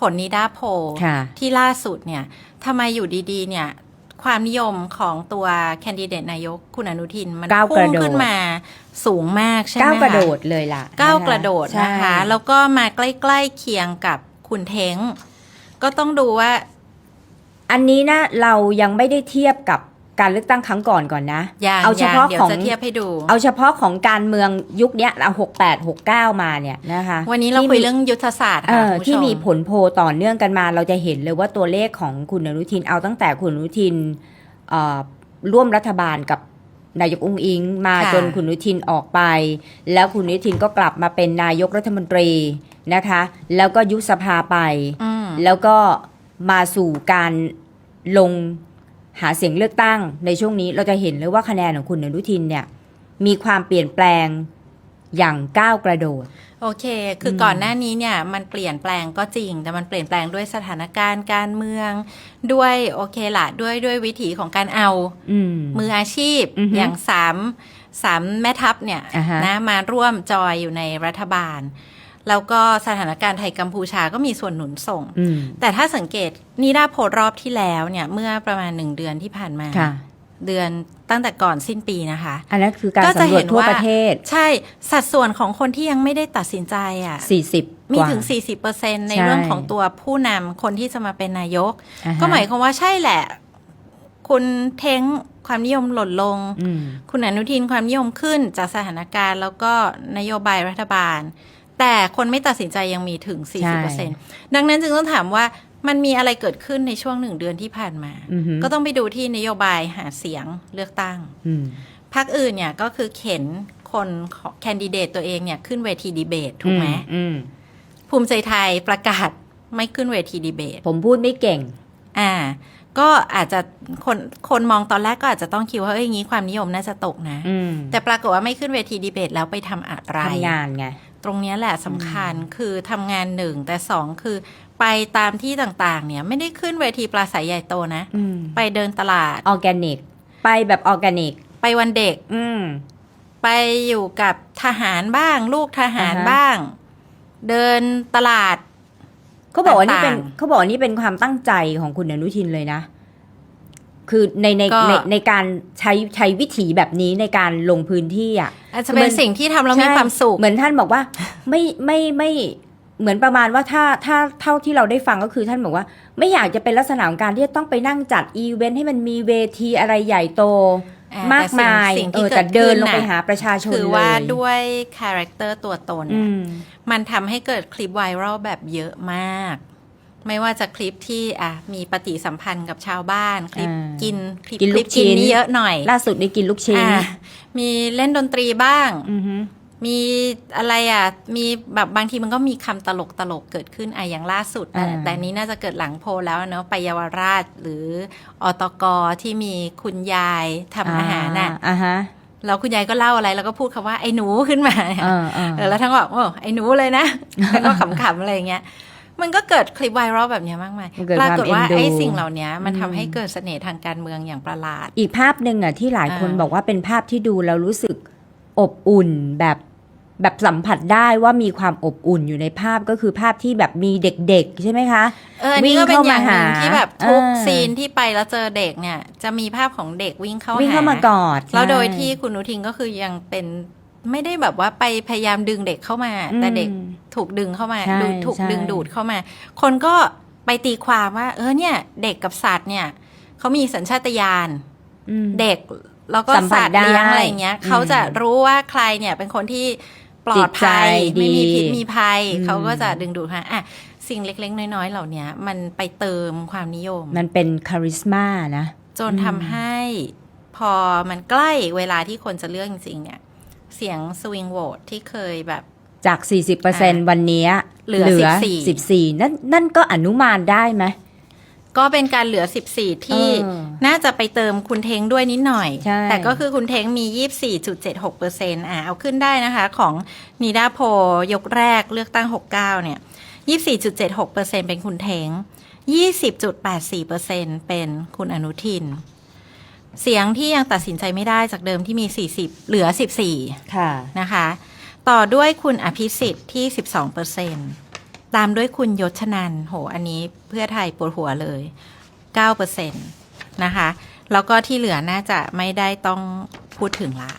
ผลนิดาโพลค่ะที่ล่าสุดเนี่ยทำไมอยู่ดีๆ เนี่ย ความนิยมของตัวแคนดิเดตนายกคุณอนุทิน มันก้าวกพุ่ระงโดดขึ้นมาสูงมากใช่ไหมก้าวกระโดคดเลยล่ะก้าวคกระโดดนะคะใช่แล้วก็มาใกล้ๆเคียงกับคุณเท้ง ก็ต้องดูว่า อันนี้นะเรายังไม่ได้เทียบกับ การเลือกตั้งครั้งก่อนก่อนนะอย่างเอาเฉพาะย่งเดี๋ยขวองจะเทียบให้ดู เอาเฉพาะของการเมืองยุคเนี้ยเอาหกแปดหกเก้ามาเนี่ยนะคะ วันนี้เราที่คุยมีเรื่องยุทธศาสตร์เอค่ะอคุณผู้ชที่มีผลโพลต่อเนื่องกันมา เราจะเห็นเลยว่าตัวเลขของคุณอนุทินเอาตั้งแต่คุณอนุทินเอ่อร่วมรัฐบาลกับนายกอุ้งอิง มาค่ะจนคุณอนุทินออกไป แล้วคุณอนุทินก็กลับมาเป็นนายกรัฐมนตรีนะคะ แล้วก็ยุบสภาไปอืมแล้วก็มาสู่การลง หาเสียงเลือกตั้งในช่วงนี้เราจะเห็นเลยว่าคะแนนของคุณอนุทินเนี่ยมีความเปลี่ยนแปลงอย่างก้าวกระโดด โอเค คืออมก่อนหน้านี้เนี่ยมันเปลี่ยนแปลงก็จริง แต่มันเปลี่ยนแปลงด้วยสถานการณ์การเมือง ด้วยโอเคละด้วยด้วยวิถีของการเอาอืมมืออาชีพอือฮึอย่างสามสามแม่ทัพเนี่ยอ่าฮะนะมาร่วมจอยอยู่ในรัฐบาล แล้วก็สถานการณ์ไทยกัมพูชาก็มีส่วนหนุนส่งอืมแต่ถ้าสังเกตนิดาโพลรอบที่แล้วเนี่ย เมื่อประมาณหนึ่งเดือนที่ผ่านมาค่ะเดือนตั้งแต่ก่อนสิ้นปีนะคะ อันนั้นคือการก็จะสำรวเห็จนทั่วว่าประเทศ ใช่สัดส่วนของคนที่ยังไม่ได้ตัดสินใจอะ40 มีกว่าถึง 40%ในใช่เรื่องของตัวผู้นำคนที่จะมาเป็นนายกอ่ฮะก็หมายความว่าใช่แหละ คุณเท้งความนิยมหล่นลงอืมคุณอนุทินความนิยมขึ้นจากสถานการณ์ แล้วก็นโยบายรัฐบาล แต่คนไม่ตัดสินใจยังมีถึงใช่40%ดังนั้นจึงต้องถามว่ามันมีอะไรเกิดขึ้นในช่วงหนึ่งเดือนที่ผ่านมาอือฮึก็ต้องไปดูที่นโยบายหาเสียงเลือกตั้งอืมพรรคอื่นเนี่ยก็คือเข็นคนแคนดิเดตตัวเองเนี่ยขึ้นเวทีดีเบตถูกไหมอืมภูมิใจไทยประกาศไม่ขึ้นเวทีดีเบต ผมพูดไม่เก่ง อ่า ก็อาจจะคนคนมองตอนแรกก็อาจจะต้องคิดว่าเอ้ยอย่างนี้ความนิยมน่าจะตกนะอืมแต่ปรากฏว่าไม่ขึ้นเวทีดีเบตแล้วไปทำอะไรทำงานไง ตรงเนี้ยแหละสำคัญคือทำงานหนึ่งแต่สองคือไปตามที่ต่างๆ เนี่ยไม่ได้ขึ้นเวทีปราศัยใหญ่โตนะอืมไปเดินตลาดออร์แกนิก ไปแบบออร์แกนิก ไปวันเด็ก อืมไปอยู่กับทหารบ้าง ลูกทหารอ่าฮะบ้าง เดินตลาดเขาบอกว่านี่เป็นต่างๆเขาบอกว่านี่เป็นความตั้งใจของคุณอนุทินเลยนะ คือในในก็ ในในการใช้ใช้วิถีแบบนี้ในการลงพื้นที่อะ อาจจะเป็นเหมือนสิ่งที่ทำแล้วมีใช่ความสุข เหมือนท่านบอกว่า ไม่ไม่ไม่เหมือนประมาณว่าถ้าถ้าเท่าที่เราได้ฟังก็คือท่านบอกว่า ไม่อยากจะเป็นลักษณะของการที่จะต้องไปนั่งจัดอีเวนต์ให้มันมีเวทีอะไรใหญ่โตอ่ามากมายแต่สิ่งเอที่อเกิแต่ดเดินขึ้นลงไปน่ะ หาประชาชนคือเลยว่าด้วยคาแรคเตอร์ตัวตน อืน่ะมมันทำให้เกิดคลิปไวรัลแบบเยอะมาก ไม่ว่าจะคลิปที่อะมีปฏิสัมพันธ์กับชาวบ้าน คลิปอ่ากินคลิปกินคลูลิปกชิ้กินนนี่เยอะหน่อย ล่าสุดนี่กินลูกชิ้นอะมีเล่นดนตรีบ้างอือฮึมีอะไรอะ มีแบบบางทีมันก็มีคำตลกตลกๆเกิดขึ้นอะอย่างล่าสุด แต่อ่าแต่อันนี้น่าจะเกิดหลังโพลแล้วเนาะไปเยาวราชหรืออตกที่มีคุณยายทำอาหารน่ะอ่าฮะแล้วคุณยายก็เล่าอะไรแล้วก็พูดคำว่าไอ้หนูขึ้นมาเออเออเออแล้วทั้งก็บอกโอ้ไอ้หนูเลยนะแล้วก็ขำๆอะไรอย่างเงี้ย มันก็เกิดคลิปไวรัลแบบเนี้ยมากมายมันเกิดปรากฏว่าความเอ็นดู ไอ้สิ่งเหล่านี้มันอืมทำให้เกิดเสน่ห์ทางการเมืองอย่างประหลาด อีกภาพหนึ่งอะที่หลายคนอ่า บอกว่าเป็นภาพที่ดูแล้วรู้สึกอบอุ่นแบบแบบสัมผัสได้ว่ามีความอบอุ่นอยู่ในภาพก็คือภาพที่แบบมีเด็กๆ ใช่ไหมคะ เอออันนี้ก็เป็นอย่างหนึ่งวิ่งเข้ามาหาที่แบบทุกเออ ซีนที่ไปแล้วเจอเด็กเนี่ย จะมีภาพของเด็กวิ่งเข้าวิ่งเข้ามากอดแล้วโดยใช่ที่คุณอนุทินก็คือยังเป็น ไม่ได้แบบว่าไปพยายามดึงเด็กเข้ามาอืมแต่เด็กถูกดึงเข้ามาใช่ดูถูกใช่ดึงดูดเข้ามา คนก็ไปตีความว่า เออเนี่ย เด็กกับสัตว์เนี่ยเขามีสัญชาตญาณอืมเด็กแล้วก็สัมผัสัสตว์เลี้ยงได้อะไรอย่างเงี้ยอืมเขาจะรู้ว่าใครเนี่ยเป็นคนที่ปลอดภัยจิตใจดีไม่มีพิษมีภัยอืมเขาก็จะดึงดูดค่ะอะสิ่งเล็ก ๆ น้อย ๆ เหล่านี้มันไปเติมความนิยม มันเป็นคาริสมานะ จนอืมทำให้พอมันใกล้เวลาที่คนจะเลือกจริง ๆ เนี่ย เสียงสวิงโหวตที่เคยแบบ จาก 40%วันเนี้ยเหลือ14 14 นั่นนั่นก็อนุมานได้ไหม ก็เป็นการเหลือ 14 ที่เออน่าจะไปเติมคุณเทงด้วยนิดหน่อยใช่แต่ก็คือคุณเทงมี 24.76เปอร์เซ็นต์อ่าเอาขึ้นได้นะคะของนีดาโพลยกแรกเลือกตั้ง 69 เนี่ย 24.76เปอร์เซ็นต์เป็นคุณเทง20.84เปอร์เซ็นต์เป็นคุณอนุทิน เสียงที่ยังตัดสินใจไม่ได้จากเดิมที่มี 40 เหลือ 14 ค่ะ นะคะ ต่อด้วยคุณอภิสิทธิ์ที่ 12เปอร์เซ็นตามด้วยคุณยศชนันโห อันนี้เพื่อไทยปวดหัวเลย9เปอร์เซ็นตนะคะ แล้วก็ที่เหลือน่าจะไม่ได้ต้องพูดถึงละ